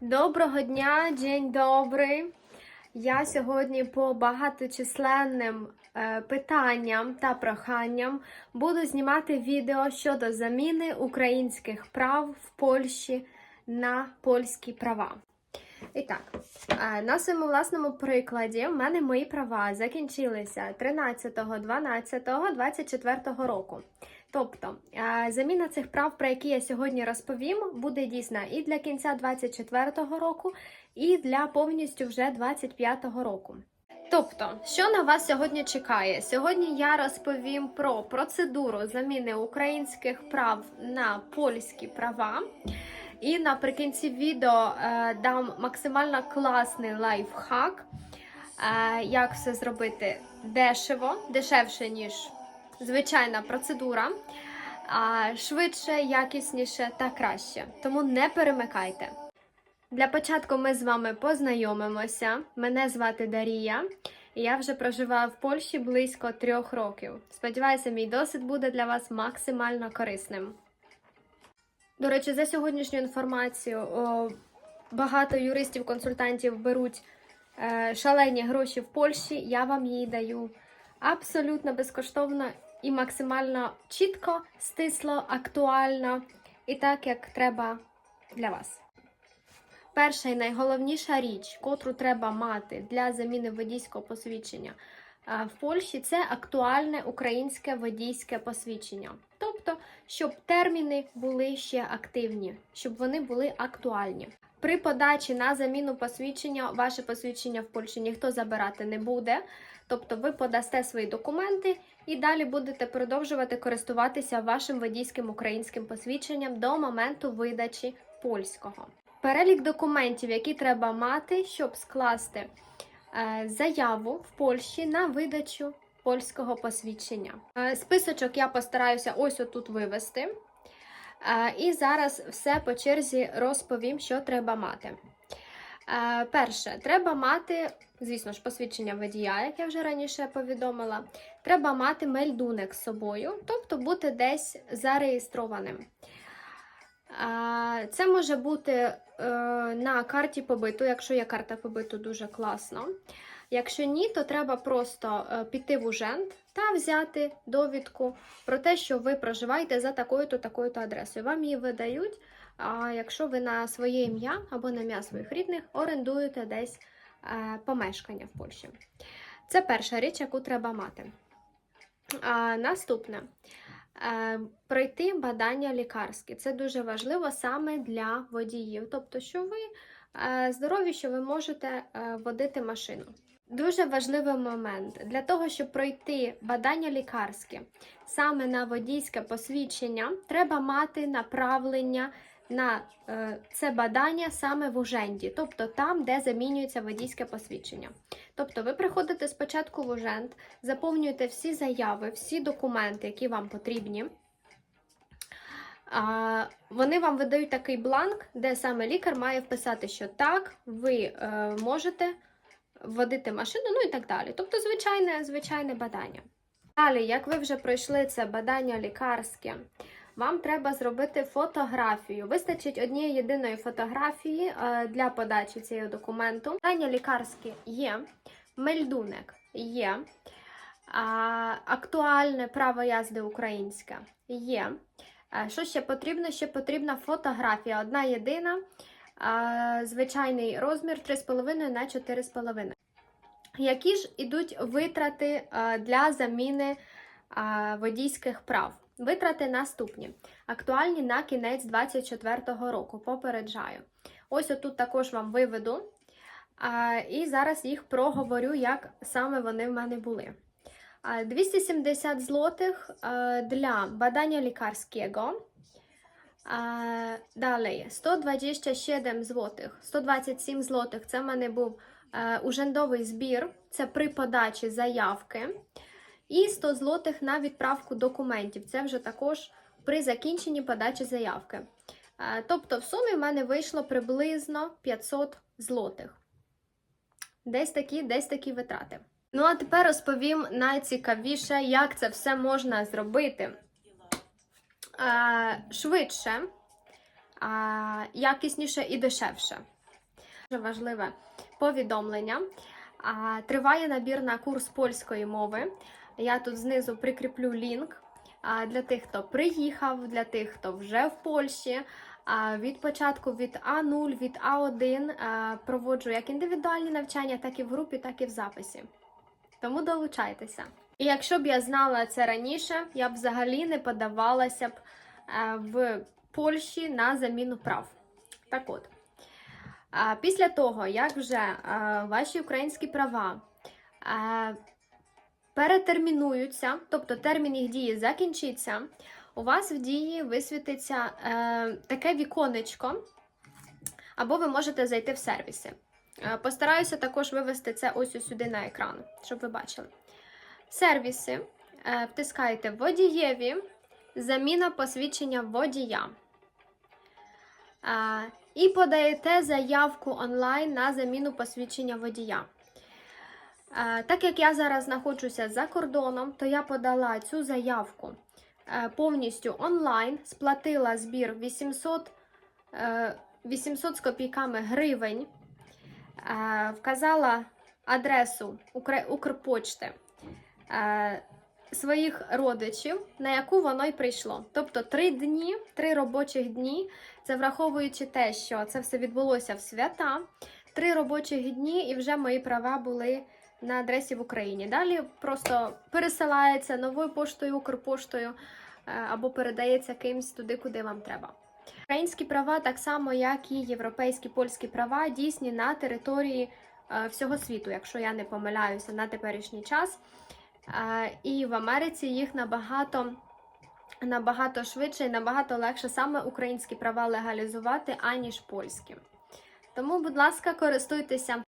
Доброго дня, день добрий. Я сьогодні по багаточисленним е, питанням та проханням буду знімати відео щодо заміни українських прав в Польщі на польські права. І так, е, на своєму власному прикладі в мене мої права закінчилися 13.12.24 року. Тобто заміна цих прав, про які я сьогодні розповім, буде дійсна і для кінця 24-го року, і для повністю вже 25-го року. Тобто, що на вас сьогодні чекає? Сьогодні я розповім про процедуру заміни українських прав на польські права. І наприкінці відео е, дам максимально класний лайфхак, е, як все зробити дешево, дешевше, ніж звичайна процедура, швидше, якісніше та краще. Тому не перемикайте. Для початку ми з вами познайомимося. Мене звати Дарія, я вже проживаю в Польщі близько трьох років. Сподіваюся, мій досвід буде для вас максимально корисним. До речі, за сьогоднішню інформацію о, багато юристів-консультантів беруть е, шалені гроші в Польщі. Я вам її даю абсолютно безкоштовно і максимально чітко, стисло, актуально і так, як треба для вас. Перша і найголовніша річ, котру треба мати для заміни водійського посвідчення е, в Польщі, це актуальне українське водійське посвідчення. Тобто, щоб терміни були ще активні, щоб вони були актуальні. При подачі на заміну посвідчення, ваше посвідчення в Польщі ніхто забирати не буде. Тобто ви подасте свої документи і далі будете продовжувати користуватися вашим водійським українським посвідченням до моменту видачі польського. Перелік документів, які треба мати, щоб скласти е, заяву в Польщі на видачу польського посвідчення. Е, списочок я постараюся ось отут вивести. І зараз все по черзі розповім, що треба мати. Перше, треба мати, звісно ж, посвідчення водія, як я вже раніше повідомила. Треба мати мельдунек з собою, тобто бути десь зареєстрованим. Це може бути е, на карті побиту, якщо є карта побиту, дуже класно. Якщо ні, то треба просто е, піти в ужент та взяти довідку про те, що ви проживаєте за такою-то такою-то адресою. Вам її видають, а якщо ви на своє ім'я або на ім'я своїх рідних орендуєте десь е, помешкання в Польщі. Це перша річ, яку треба мати. А, Наступне. Е, Пройти бадання лікарські. Це дуже важливо саме для водіїв. Тобто, що ви здорові, що ви можете водити машину. Дуже важливий момент для того, щоб пройти бадання лікарське саме на водійське посвідчення, треба мати направлення на е, це бадання саме в уженді, тобто там, де замінюється водійське посвідчення. Тобто, ви приходите спочатку в ужент, заповнюєте всі заяви, всі документи, які вам потрібні. А, Вони вам видають такий бланк, де саме лікар має вписати, що так, ви е, можете водити машину, ну і так далі. Тобто, звичайне, звичайне бадання. Далі, як ви вже пройшли це бадання лікарське, вам треба зробити фотографію. Вистачить однієї єдиної фотографії е, для подачі цього документу. Бадання лікарське є, мельдунек є, актуальне право язди українське є. Е, Що ще потрібно? Ще потрібна фотографія. Одна єдина, звичайний розмір 3,5 на 4,5. Які ж ідуть витрати для заміни водійських прав? Витрати наступні. Актуальні на кінець 2024 року. Попереджаю. Ось отут також вам виведу. І зараз їх проговорю, як саме вони в мене були. 270 злотих для badania лікарського. А, Далі 127 злотих. 127 злотих це в мене був е, ужендовий збір, це при подачі заявки. І 100 злотих на відправку документів. Це вже також при закінченні подачі заявки. Е, Тобто, в сумі в мене вийшло приблизно 500 злотих. Десь такі, десь такі витрати. Ну, а тепер розповім найцікавіше, як це все можна зробити швидше, е, якісніше і дешевше. Дуже важливе повідомлення. Триває набір на курс польської мови. Я тут знизу прикріплю лінк для тих, хто приїхав, для тих, хто вже в Польщі. Від початку від А0, від А1 проводжу як індивідуальні навчання, так і в групі, так і в записі. Тому долучайтеся. І якщо б я знала це раніше, я б взагалі не подавалася б е, в Польщі на заміну прав. Так от, після того, як вже е, ваші українські права е, перетермінуються, тобто термін їх дії закінчиться, у вас в дії висвітиться таке віконечко, або ви можете зайти в сервіси. Постараюся також вивести це ось сюди на екран, щоб ви бачили. Сервіси е, втискаєте водієві, заміна посвідчення водія. Е, І подаєте заявку онлайн на заміну посвідчення водія. Е, Так як я зараз знаходжуся за кордоном, то я подала цю заявку повністю онлайн, сплатила збір 800, е, 800 з копійками гривень, вказала адресу Укр- Укрпочти е, своїх родичів, на яку воно й прийшло. Тобто три дні, три робочих дні, це враховуючи те, що це все відбулося в свята, три робочих дні, і вже мої права були на адресі в Україні. Далі просто пересилається новою поштою, Укрпоштою е, або передається кимсь туди, куди вам треба. Українські права, так само як і європейські польські права, дійсні на території е, всього світу, якщо я не помиляюся на теперішній час. І в Америці їх набагато, набагато швидше і набагато легше саме українські права легалізувати, аніж польські. Тому, будь ласка, користуйтеся